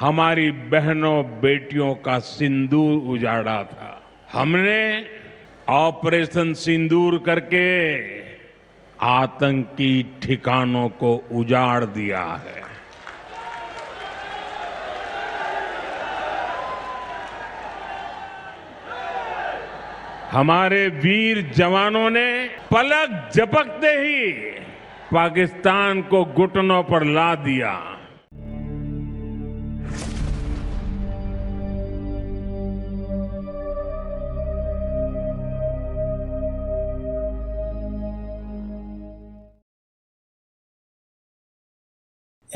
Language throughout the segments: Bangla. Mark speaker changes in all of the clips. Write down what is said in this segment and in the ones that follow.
Speaker 1: हमारी बहनों बेटियों का सिंदूर उजाड़ा था। हमने ऑपरेशन सिंदूर करके आतंकी ठिकानों को उजाड़ दिया है। हमारे वीर जवानों ने पलक झपकते ही पाकिस्तान को घुटनों पर ला दिया।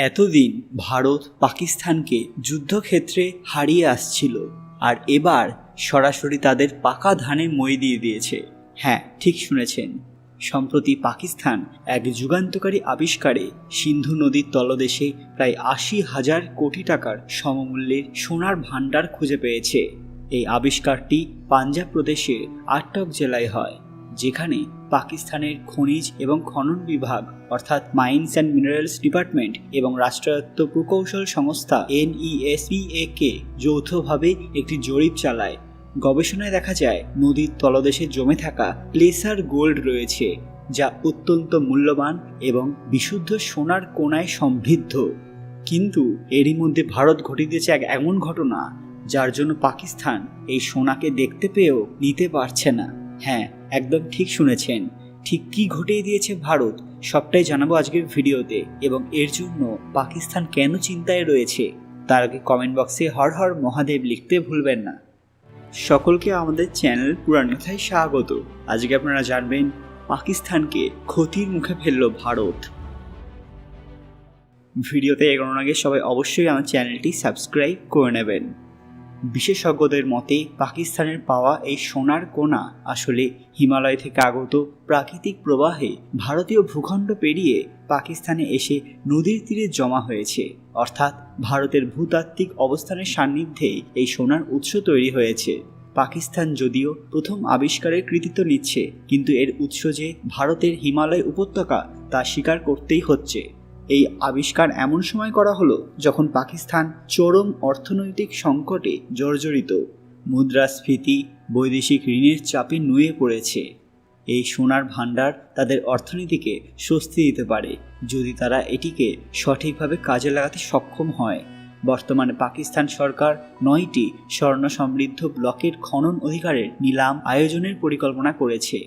Speaker 2: এতদিন ভারত পাকিস্তানকে যুদ্ধক্ষেত্রে হারিয়ে আসছিল আর এবার সরাসরি তাদের পাকা ধানে মই দিয়ে দিয়েছে। হ্যাঁ ঠিক শুনেছেন। সম্প্রতি পাকিস্তান এক যুগান্তকারী আবিষ্কারে সিন্ধু নদীর তলদেশে প্রায় আশি হাজার কোটি টাকার সমমূল্যের সোনার ভাণ্ডার খুঁজে পেয়েছে। এই আবিষ্কারটি পাঞ্জাব প্রদেশের আটক জেলায় হয়। যেখানে পাকিস্তানের খনিজ এবং খনন বিভাগ, অর্থাৎ মাইন্স অ্যান্ড মিনারেলস ডিপার্টমেন্ট এবং রাষ্ট্রায়ত্ত প্রকৌশল সংস্থা এনইএসপিএ কে যৌথভাবে একটি জরিপ চালায়। গবেষণায় দেখা যায়, নদীর তলদেশে জমে থাকা প্লেসার গোল্ড রয়েছে, যা অত্যন্ত মূল্যবান এবং বিশুদ্ধ সোনার কোনায় সমৃদ্ধ। কিন্তু এরই মধ্যে ভারত ঘটিয়ে দিয়েছে এক এমন ঘটনা, যার জন্য পাকিস্তান এই সোনাকে দেখতে পেয়েও নিতে পারছে না। হ্যাঁ একদম ঠিক শুনেছেন। ঠিক কি ঘটিয়ে দিয়েছে ভারত, সবটাই জানাব আজকের ভিডিওতে এবং এর জন্য পাকিস্তান কেন চিন্তায় রয়েছে, তার আগে কমেন্ট বক্সে হর হর মহাদেব লিখতে ভুলবেন না। সকলকে আমাদের চ্যানেল পুরান কথায় স্বাগত। আজকে আপনারা জানবেন পাকিস্তানকে ক্ষতির মুখে ফেলল ভারত। ভিডিওতে এগোনোর আগে সবাই অবশ্যই আমার চ্যানেলটি সাবস্ক্রাইব করে নেবেন। বিশেষজ্ঞদের মতে, পাকিস্তানের পাওয়া এই সোনার কোনা আসলে হিমালয় থেকে আগত প্রাকৃতিক প্রবাহে ভারতীয় ভূখণ্ড পেরিয়ে পাকিস্তানে এসে নদীর তীরে জমা হয়েছে। অর্থাৎ ভারতের ভূতাত্ত্বিক অবস্থানের সান্নিধ্যে এই সোনার উৎস তৈরি হয়েছে। পাকিস্তান যদিও প্রথম আবিষ্কারের কৃতিত্ব নিচ্ছে, কিন্তু এর উৎস যে ভারতের হিমালয় উপত্যকা তা স্বীকার করতেই হচ্ছে। এই আবিষ্কার এমন সময় করা হলো যখন পাকিস্তান চরম অর্থনৈতিক সংকটে জর্জরিত। মুদ্রাস্ফীতি, বৈদেশিক ঋণের চাপে নুয়ে পড়েছে। এই সোনার ভাণ্ডার তাদের অর্থনীতিকে স্বস্তি দিতে পারে। যদি তারা এটিকে সঠিকভাবে কাজে লাগাতে সক্ষম হয়, বর্তমানে পাকিস্তান সরকার নয়টি স্বর্ণ সমৃদ্ধ ব্লকের খনন অধিকারের নিলাম আয়োজনের পরিকল্পনা করেছে।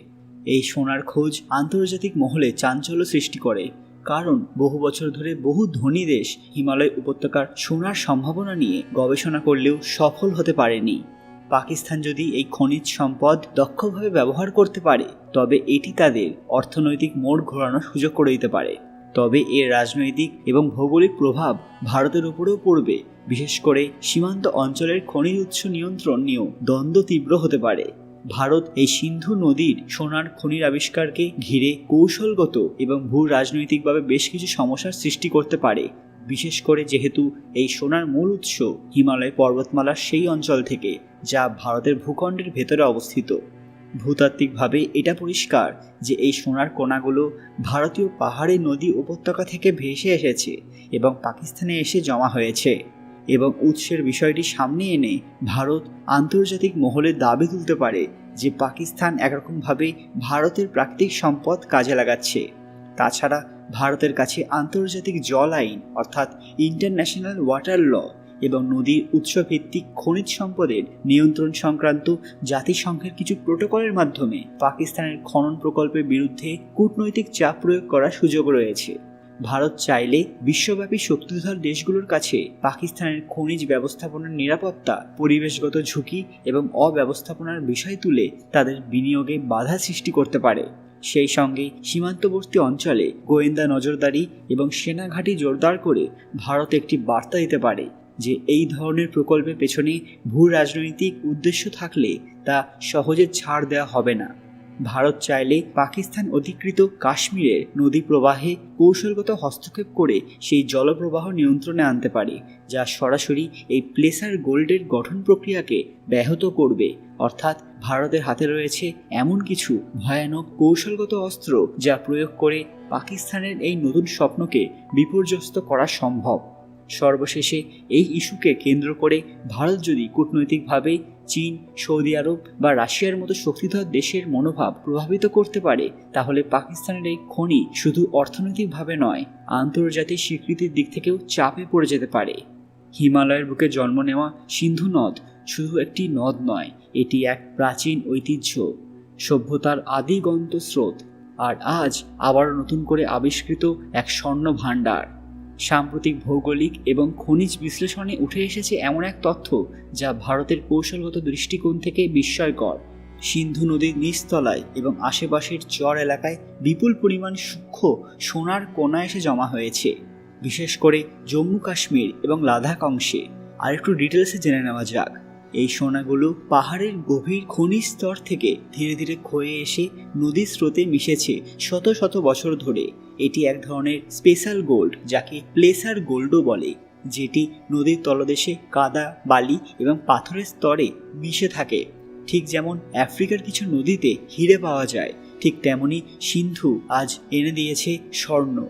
Speaker 2: এই সোনার খোঁজ আন্তর্জাতিক মহলে চাঞ্চল্য সৃষ্টি করে। কারণ বহু বছর ধরে বহু ধনী দেশ হিমালয় উপত্যকার সোনার সম্ভাবনা নিয়ে গবেষণা করলেও সফল হতে পারেনি। পাকিস্তান যদি এই খনিজ সম্পদ দক্ষভাবে ব্যবহার করতে পারে, তবে এটি তাদের অর্থনৈতিক মোড় ঘোরানোর সুযোগ করে দিতে পারে। তবে এর রাজনৈতিক এবং ভৌগোলিক প্রভাব ভারতের উপরেও পড়বে, বিশেষ করে সীমান্ত অঞ্চলের খনিজ উৎস নিয়ন্ত্রণ নিয়েও দ্বন্দ্ব তীব্র হতে পারে। ভারত এই সিন্ধু নদীর সোনার খনির আবিষ্কারকে ঘিরে কৌশলগত এবং ভূ রাজনৈতিকভাবে বেশ কিছু সমস্যার সৃষ্টি করতে পারে। বিশেষ করে যেহেতু এই সোনার মূল উৎস হিমালয় পর্বতমালার সেই অঞ্চল থেকে, যা ভারতের ভূখণ্ডের ভেতরে অবস্থিত। ভূতাত্ত্বিকভাবে এটা পরিষ্কার যে এই সোনার কোনাগুলো ভারতীয় পাহাড়ি নদী উপত্যকা থেকে ভেসে এসেছে এবং পাকিস্তানে এসে জমা হয়েছে। এবং উৎসের বিষয়টি সামনে এনে ভারত আন্তর্জাতিক মহলে দাবি তুলতে পারে যে পাকিস্তান একরকমভাবে ভারতের প্রাকৃতিক সম্পদ কাজে লাগাচ্ছে। তাছাড়া ভারতের কাছে আন্তর্জাতিক জল আইন অর্থাৎ ইন্টারন্যাশনাল ওয়াটার ল এবং নদীর উৎসভিত্তিক খনিজ সম্পদের নিয়ন্ত্রণ সংক্রান্ত জাতিসংঘের কিছু প্রোটোকলের মাধ্যমে পাকিস্তানের খনন প্রকল্পের বিরুদ্ধে কূটনৈতিক চাপ প্রয়োগ করার সুযোগ রয়েছে। ভারত চাইলে বিশ্বব্যাপী শক্তিধর দেশগুলোর কাছে পাকিস্তানের খনিজ ব্যবস্থাপনার নিরাপত্তা, পরিবেশগত ঝুঁকি এবং অব্যবস্থাপনার বিষয় তুলে তাদের বিনিয়োগে বাধা সৃষ্টি করতে পারে। সেই সঙ্গে সীমান্তবর্তী অঞ্চলে গোয়েন্দা নজরদারি এবং সেনাঘাঁটি জোরদার করে ভারত একটি বার্তা দিতে পারে যে এই ধরনের প্রকল্পের পেছনে ভূ রাজনৈতিক উদ্দেশ্য থাকলে তা সহজে ছাড় দেওয়া হবে না। ভারত চাইলে পাকিস্তান অধিকৃত কাশ্মীরের নদী প্রবাহে কৌশলগত হস্তক্ষেপ করে সেই জলপ্রবাহ নিয়ন্ত্রণে আনতে পারে, যা সরাসরি এই প্লেসার গোল্ডের গঠন প্রক্রিয়াকে ব্যাহত করবে। অর্থাৎ ভারতের হাতে রয়েছে এমন কিছু ভয়ানক কৌশলগত অস্ত্র যা প্রয়োগ করে পাকিস্তানের এই নতুন স্বপ্নকে বিপর্যস্ত করা সম্ভব। সর্বশেষে এই ইস্যুকে কেন্দ্র করে ভারত যদি কূটনৈতিকভাবে চীন, সৌদি আরব বা রাশিয়ার মতো শক্তিধর দেশের মনোভাব প্রভাবিত করতে পারে, তাহলে পাকিস্তানের এই খনি শুধু অর্থনৈতিকভাবে নয়, আন্তর্জাতিক স্বীকৃতির দিক থেকেও চাপে পড়ে যেতে পারে। হিমালয়ের বুকে জন্ম নেওয়া সিন্ধু নদ শুধু একটি নদ নয়, এটি এক প্রাচীন ঐতিহ্য। সভ্যতার আদিগন্ত স্রোত, আর আজ আবার নতুন করে আবিষ্কৃত এক স্বর্ণ ভাণ্ডার সাম্প্রতিক ভৌগোলিক এবং খনিজ বিশ্লেষণে উঠে এসেছে এমন এক তথ্য যা ভারতের কৌশলগত দৃষ্টিকোণ থেকে বিস্ময়কর। সিন্ধু নদীর নিচতলায় এবং আশেপাশের চর এলাকায় বিপুল পরিমাণ সূক্ষ্ম সোনার কোনা এসে জমা হয়েছে। বিশেষ করে জম্মু কাশ্মীর এবং লাদাখ অংশে। আর একটু ডিটেলসে জেনে নেওয়া যাক। এই সোনাগুলো পাহাড়ের গভীর খনিজ স্তর থেকে ধীরে ধীরে ক্ষয়ে এসে নদীর স্রোতে মিশেছে শত শত বছর ধরে। এটি এক ধরনের স্পেশাল গোল্ড, যাকে প্লেসার গোল্ডও বলে, যেটি নদীর তলদেশে কাদা, বালি এবং পাথরের স্তরে মিশে থাকে। ঠিক যেমন আফ্রিকার কিছু নদীতে হিরে পাওয়া যায়, ঠিক তেমনি সিন্ধু আজ এনে দিয়েছে স্বর্ণ।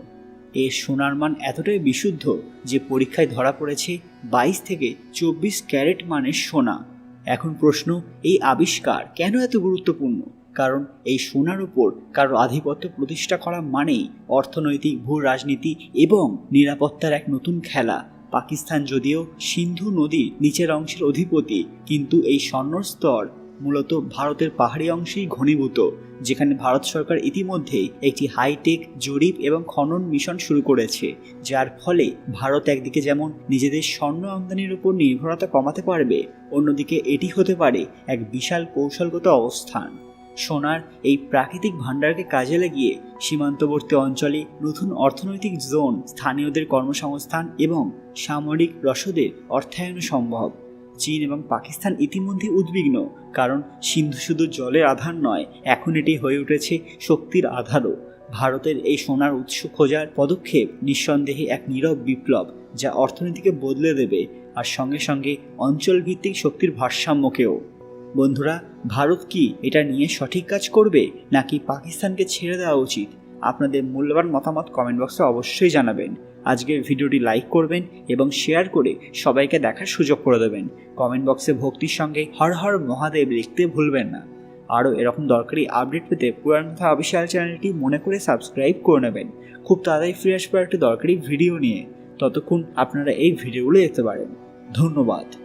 Speaker 2: এর সোনার মান এতটাই বিশুদ্ধ যে পরীক্ষায় ধরা পড়েছে বাইশ থেকে চব্বিশ ক্যারেট মানে সোনা। এখন প্রশ্ন, এই আবিষ্কার কেন এত গুরুত্বপূর্ণ? কারণ এই সোনার উপর কারও আধিপত্য প্রতিষ্ঠা করা মানেই অর্থনৈতিক ভূ রাজনীতি এবং নিরাপত্তার এক নতুন খেলা। পাকিস্তান যদিও সিন্ধু নদীর নিচের অংশের অধিপতি, কিন্তু এই স্বর্ণর স্তর মূলত ভারতের পাহাড়ি অংশেই ঘনীভূত, যেখানে ভারত সরকার ইতিমধ্যেই একটি হাইটেক জরিপ এবং খনন মিশন শুরু করেছে, যার ফলে ভারত একদিকে যেমন নিজেদের স্বর্ণ আমদানির উপর নির্ভরতা কমাতে পারবে, অন্যদিকে এটি হতে পারে এক বিশাল কৌশলগত অবস্থান। সোনার এই প্রাকৃতিক ভাণ্ডারকে কাজে লাগিয়ে সীমান্তবর্তী অঞ্চলে নতুন অর্থনৈতিক জোন স্থানীয়দের কর্মসংস্থান এবং সামরিক রসদের অর্থায়ন সম্ভব। চীন এবং পাকিস্তান ইতিমধ্যে উদ্বিগ্ন, কারণ সিন্ধু শুধু জলের আধার নয়, এখন এটি হয়ে উঠেছে শক্তির আধারও। ভারতের এই সোনার উৎস খোঁজার পদক্ষেপ নিঃসন্দেহে এক নীরব বিপ্লব, যা অর্থনীতিকে বদলে দেবে আর সঙ্গে সঙ্গে অঞ্চলভিত্তিক শক্তির ভারসাম্যকেও। বন্ধুরা, ভারত কি এটা নিয়ে সঠিক কাজ করবে, নাকি পাকিস্তানকে ছেড়ে দেওয়া উচিত? আপনাদের মূল্যবান মতামত কমেন্ট বক্সে অবশ্যই জানাবেন। আজকের ভিডিওটি লাইক করবেন এবং শেয়ার করে সবাইকে দেখার সুযোগ করে দেবেন। কমেন্ট বক্সে ভক্তির সঙ্গে হর হর মহাদেব লিখতে ভুলবেন না। আরও এরকম দরকারি আপডেট পেতে পুরান কথা অফিসিয়াল চ্যানেলটি মনে করে সাবস্ক্রাইব করে নেবেন। খুব তাড়াতাড়ি ফিরে আসবার একটি দরকারি ভিডিও নিয়ে। ততক্ষণ আপনারা এই ভিডিওগুলো দেখতে পারেন। ধন্যবাদ।